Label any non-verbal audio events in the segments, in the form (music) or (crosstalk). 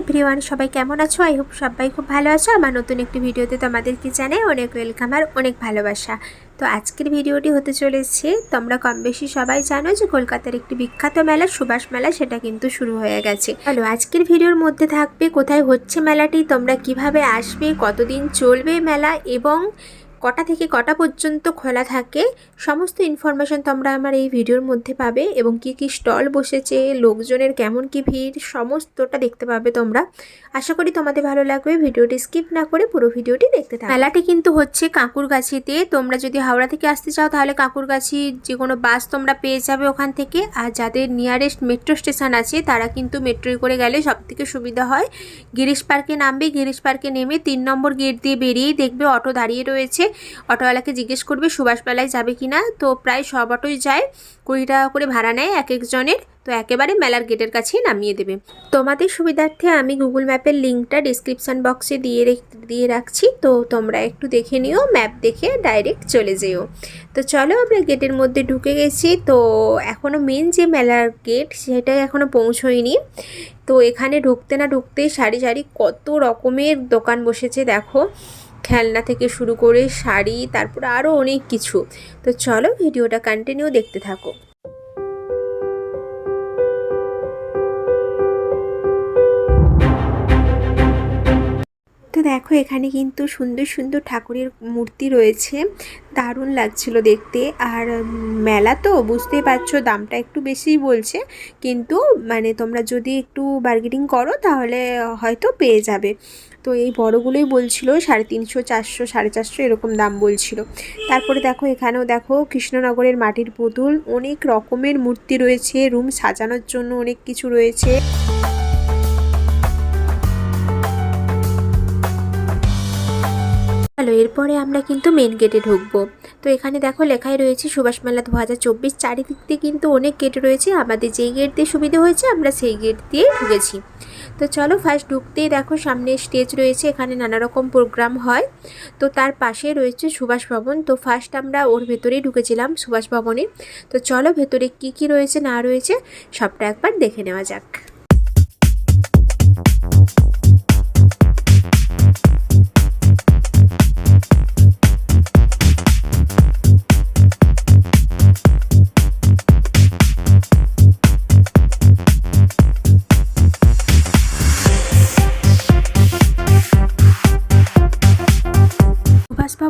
Everyone সবাই কেমন আছো? আই হোপ সবাই খুব ভালো আছো। আমার নতুন একটি ভিডিওতে তোমাদেরকে জানাই অনেক ওয়েলকাম আর অনেক ভালোবাসা। তো আজকের ভিডিওটি হতে চলেছে, তোমরা কম বেশি সবাই জানো যে কলকাতার একটি বিখ্যাত মেলা, সুভাষ মেলা, সেটা কিন্তু শুরু হয়ে গেছে। হ্যালো আজকের ভিডিওর মধ্যে থাকবে, কোথায় হচ্ছে মেলাটি, তোমরা কীভাবে আসবে, কতদিন চলবে মেলা, এবং কটা থেকে কটা পর্যন্ত খোলা থাকে, সমস্ত ইনফরমেশন তোমরা আমার এই ভিডিওর মধ্যে পাবে এবং কি কি স্টল বসেছে, লোকজনের কেমন কি ভিড়, সমস্তটা দেখতে পাবে তোমরা। আশা করি তোমাদের ভালো লাগবে ভিডিওটি স্কিপ না করে পুরো ভিডিওটি দেখতে থাকো। মেলাটি কিন্তু হচ্ছে কাঁকুরগাছিতে, তোমরা যদি হাওড়া থেকে আসতে চাও তাহলে কাঁকুরগাছি যে কোনো বাস তোমরা পেয়ে যাবে ওখান থেকে। আর যাদের নিয়ারেস্ট মেট্রো স্টেশন আছে, তারা কিন্তু মেট্রোয় করে গেলে সব থেকে সুবিধা হয়। গিরিশ পার্কে নামবে, গিরিশ পার্কে নেমে তিন নম্বর গেট দিয়ে বেরিয়েই দেখবে অটো দাঁড়িয়ে রয়েছে। অটোওয়ালাকে জিজ্ঞেস করবে সুভাষ মেলায় যাবে কি না তো প্রায় সব অটোই যায়। কুড়ি টাকা করে ভাড়া নেয় এক একজনের। তো একেবারে মেলার গেটের কাছেই নামিয়ে দেবে। তোমাদের সুবিধার্থে আমি গুগল ম্যাপের লিঙ্কটা ডিসক্রিপশান বক্সে দিয়ে দিয়ে রাখছি। তো তোমরা একটু দেখে নিও, ম্যাপ দেখে ডাইরেক্ট চলে যেও। তো চলো আমরা গেটের মধ্যে ঢুকে গেছি। তো এখনও মেন যে মেলার গেট, সেটাই এখনও পৌঁছয়নি। তো এখানে ঢুকতে না ঢুকতে সারি সারি কত রকমের দোকান বসেছে, দেখো। খেলনা থেকে শুরু করে শাড়ি, তারপর আরও অনেক কিছু। তো চলো ভিডিওটা কন্টিনিউ দেখতে থাকো। তো দেখো, এখানে কিন্তু সুন্দর সুন্দর ঠাকুরের মূর্তি রয়েছে। দারুণ লাগছিল দেখতে। আর মেলা তো, বুঝতেই পারছ, দামটা একটু বেশিই বলছে। কিন্তু মানে তোমরা যদি একটু বার্গেনিং করো, তাহলে হয়তো পেয়ে যাবে। তো এই বড়গুলোই বলছিল, সাড়ে তিনশো, চারশো, সাড়ে চারশো এরকম দাম বলছিল। তারপরে দেখো, এখানেও দেখো, কৃষ্ণনগরের মাটির পুতুল, অনেক রকমের মূর্তি রয়েছে, রুম সাজানোর জন্য অনেক কিছু রয়েছে। হ্যালো এরপরে আমরা কিন্তু মেন গেটে ঢুকবো। তো এখানে দেখো লেখাই রয়েছে, সুভাষ মেলা দু হাজার চব্বিশ চারিদিক দিয়ে কিন্তু অনেক গেট রয়েছে। আমাদের যেই গেট দিয়ে সুবিধা হয়েছে, আমরা সেই গেট দিয়ে ঢুকেছি। তো চলো ফার্স্ট ঢুকতেই দেখো সামনে স্টেজ রয়েছে, এখানে নানা রকম প্রোগ্রাম হয়। তো তার পাশে রয়েছে সুভাষ ভবন। তো ফার্স্ট আমরা ওর ভেতরেই ঢুকেছিলাম সুভাষ ভবনে। তো চলো ভেতরে কি কি রয়েছে, না রয়েছে, সবটা একবার দেখে নেওয়া যাক।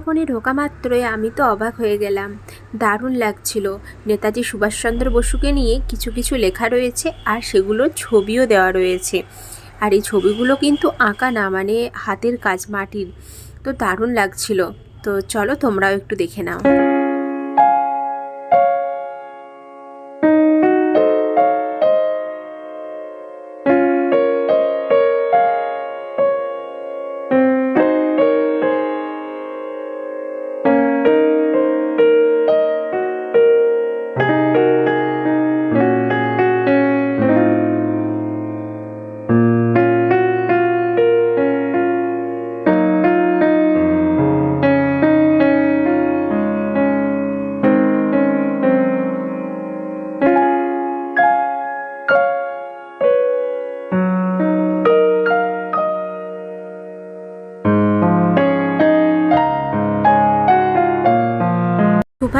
ভবনে ঢোকা মাত্রই আমি তো অবাক হয়ে গেলাম। দারুণ লাগছিল। নেতাজি সুভাষচন্দ্র বসুকে নিয়ে কিছু কিছু লেখা রয়েছে আর সেগুলোর ছবিও দেওয়া রয়েছে। আর এই ছবিগুলো কিন্তু আঁকা না মানে হাতের কাজ মাটির। তো দারুণ লাগছিল। তো চলো তোমরাও একটু দেখে নাও।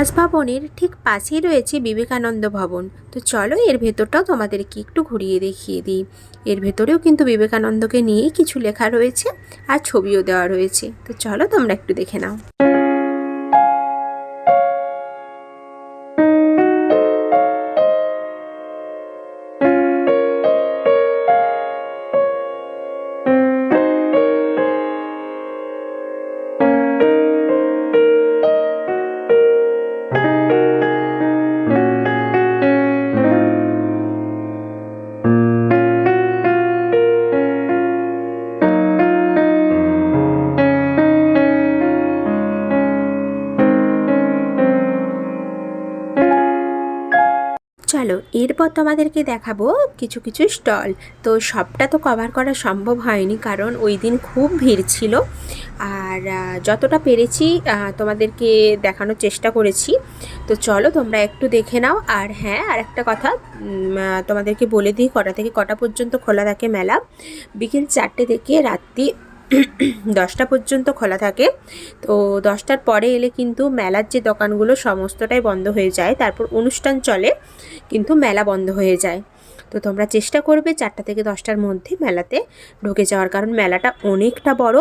সুভাষ ভবনের ঠিক পাশেই রয়েছে বিবেকানন্দ ভবন। তো চলো এর ভেতরটাও তোমাদেরকে একটু ঘুরিয়ে দেখিয়ে দিই। এর ভেতরেও কিন্তু বিবেকানন্দকে নিয়েই কিছু লেখা রয়েছে আর ছবিও দেওয়া রয়েছে। তো চলো তোমরা একটু দেখে নাও। এরপর তোমাদেরকে দেখাবো কিছু কিছু স্টল। তো সবটা তো কভার করা সম্ভব হয়নি, কারণ ওই দিন খুব ভিড় ছিল। আর যতটা পেরেছি তোমাদেরকে দেখানোর চেষ্টা করেছি। তো চলো তোমরা একটু দেখে নাও। আর হ্যাঁ আর একটা কথা তোমাদেরকে বলে দিই, কটা থেকে কটা পর্যন্ত খোলা থাকে মেলা? বিকেল চারটে থেকে রাত্রি (coughs) দশটা পর্যন্ত খোলা থাকে। তো দশটার পরে এলে কিন্তু মেলার যে দোকানগুলো সমস্তটাই বন্ধ হয়ে যায়। তারপর অনুষ্ঠান চলে, কিন্তু মেলা বন্ধ হয়ে যায়। তো তোমরা চেষ্টা করবে চারটা থেকে দশটার মধ্যে মেলাতে ঢুকে যাওয়ার, কারণ মেলাটা অনেকটা বড়,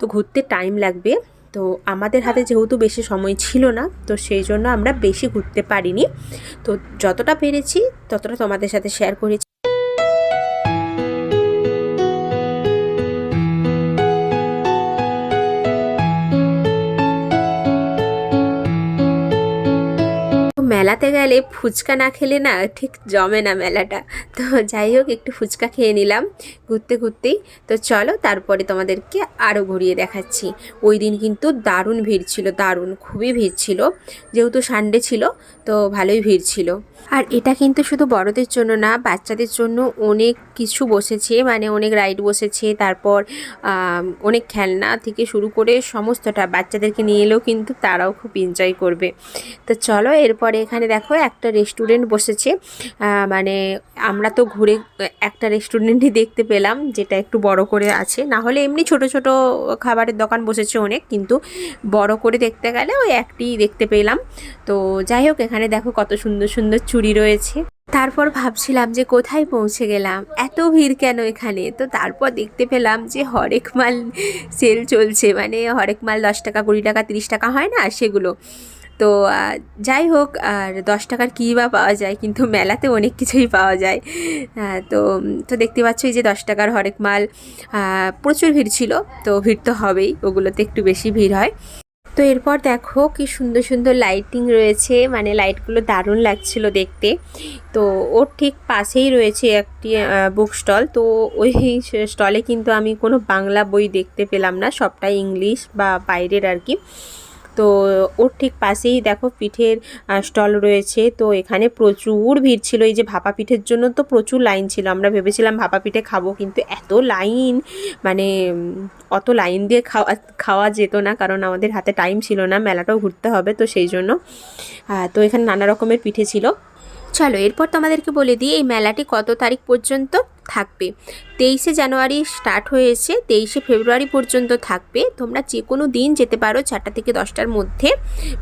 তো ঘুরতে টাইম লাগবে। তো আমাদের হাতে যেহেতু বেশি সময় ছিল না, তো সেই জন্য আমরা বেশি ঘুরতে পারিনি। তো যতটা পেরেছি ততটা তোমাদের সাথে শেয়ার করেছি। মেলাতে গেলে ফুচকা না খেলে না ঠিক জমে না মেলাটা। তো যাই হোক, একটু ফুচকা খেয়ে নিলাম ঘুরতে ঘুরতেই। তো চলো, তারপরে তোমাদেরকে আরও ঘুরিয়ে দেখাচ্ছি। ওই দিন কিন্তু দারুণ ভিড় ছিল, দারুণ, খুবই ভিড় ছিল। যেহেতু সানডে ছিল, তো ভালোই ভিড় ছিল। আর এটা কিন্তু শুধু বড়দের জন্য না, বাচ্চাদের জন্য অনেক কিছু বসেছে মানে অনেক রাইড বসেছে, তারপর অনেক খেলনা থেকে শুরু করে সমস্তটা বাচ্চাদেরকে নিয়ে এলেও কিন্তু তারাও খুব এনজয় করবে। তো চলো, এরপরে এখানে দেখো একটা রেস্টুরেন্ট বসেছে। মানে আমরা তো ঘুরে একটা রেস্টুরেন্টই দেখতে পেলাম, যেটা একটু বড় করে আছে। না হলে এমনি ছোট ছোট খাবারের দোকান বসেছে অনেক, কিন্তু বড় করে দেখতে গেলে ওই একটি দেখতে পেলাম। তো যাই হোক, এখানে দেখো কত সুন্দর সুন্দর চুড়ি রয়েছে। তারপর ভাবছিলাম যে কোথায় পৌঁছে গেলাম? এত ভিড় কেন এখানে? তো তারপর দেখতে পেলাম যে হরেক মাল সেল চলছে। মানে হরেক মাল দশ টাকা, কুড়ি টাকা, তিরিশ টাকা হয় না সেগুলো। তো যাই হোক, আর দশ টাকার কী বা পাওয়া যায়, কিন্তু মেলাতে অনেক কিছুই পাওয়া যায়। তো তো দেখতে পাচ্ছ এই যে দশ টাকার হরেক মাল প্রচুর ভিড় ছিল, তো ভিড় তো হবেই, ওগুলোতে একটু বেশি ভিড় হয়। তো এরপর দেখো কি সুন্দর সুন্দর লাইটিং রয়েছে মানে লাইটগুলো দারুণ লাগছিল দেখতে। তো ওর ঠিক পাশেই রয়েছে একটি বুক স্টল তো ওই স্টলে কিন্তু আমি কোনো বাংলা বই দেখতে পেলাম না, সবটাই ইংলিশ বা বাইরের আর কি। তো ওর ঠিক পাশেই দেখো পিঠের স্টল রয়েছে। তো এখানে প্রচুর ভিড় ছিল। এই যে ভাপা পিঠের জন্য তো প্রচুর লাইন ছিল। আমরা ভেবেছিলাম ভাপা পিঠে খাব, কিন্তু এত লাইন মানে অত লাইন দিয়ে খাওয়া খাওয়া যেত না, কারণ আমাদের হাতে টাইম ছিল না। মেলাটাও ঘুরতে হবে, তো সেই জন্য তো এখানে নানা রকমের পিঠে ছিল। চলো, এরপর তোমাদেরকে বলে দিই, এই মেলাটি কত তারিখ পর্যন্ত থাকবে। তেইশে জানুয়ারি স্টার্ট হয়েছে, তেইশে ফেব্রুয়ারি পর্যন্ত থাকবে। তোমরা যে কোনো দিন যেতে পারো চারটা থেকে দশটার মধ্যে,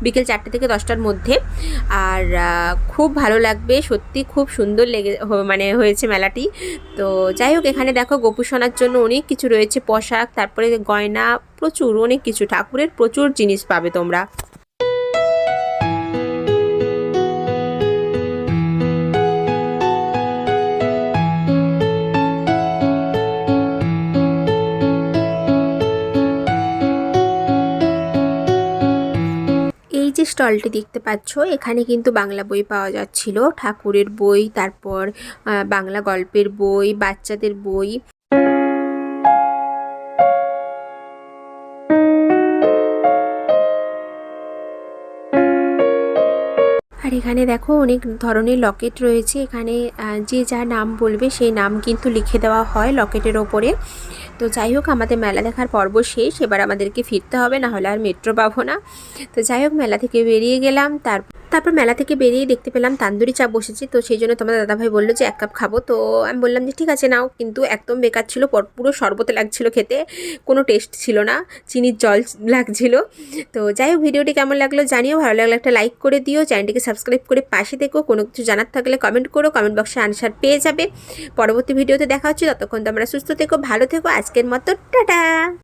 বিকেল চারটে থেকে দশটার মধ্যে। আর খুব ভালো লাগবে, সত্যি খুব সুন্দর লেগে মানে হয়েছে মেলাটি। তো যাই হোক, এখানে দেখো গোপুসোনার জন্য অনেক কিছু রয়েছে, পোশাক, তারপরে গয়না, প্রচুর, অনেক কিছু। ঠাকুরের প্রচুর জিনিস পাবে তোমরা। স্টলটি দেখতে পাচ্ছ, এখানে কিন্তু বাংলা বই পাওয়া যাচ্ছিল। ঠাকুরের বই, তারপর বাংলা গল্পের বই, বাচ্চাদের বই। আর এখানে দেখো অনেক ধরনের লকেট রয়েছে। এখানে যে যা নাম বলবে, সেই নাম কিন্তু লিখে দেওয়া হয় লকেটের ওপরে। তো যাই হোক, আমাদের মেলা দেখার পর্ব শেষ। এবার আমাদেরকে ফিরতে হবে না হলে আর মেট্রো পাবো না। তো যাই হোক, মেলা থেকে বেরিয়ে গেলাম। তার তারপর মেলা থেকে বেরিয়ে দেখতে পেলাম তান্দুরি চা বসেছে। তো সেই জন্য তোমার দাদাভাই বলল যে, এক কাপ খাব। তো আমি বললাম যে, ঠিক আছে, নাও। কিন্তু একদম বেকার ছিল, পর- শরবতে লাগছিল খেতে। কোনো টেস্ট ছিল না, চিনির জল লাগছিল। তো যাই হোক, ভিডিওটি কেমন লাগল জানিও। ভালো লাগল একটা লাইক করে দিও। চ্যানেলটিকে সাবস্ক্রাইব করে পাশে দেখো কোনো কিছু জানার থাকলে কমেন্ট করো। কমেন্ট বক্সে আনসার পেয়ে যাবে। পরবর্তী ভিডিওতে দেখা হচ্ছে। ততক্ষণ তোমরা সুস্থ থেকো, ভালো থেকো। আজকের মতো, টাটা!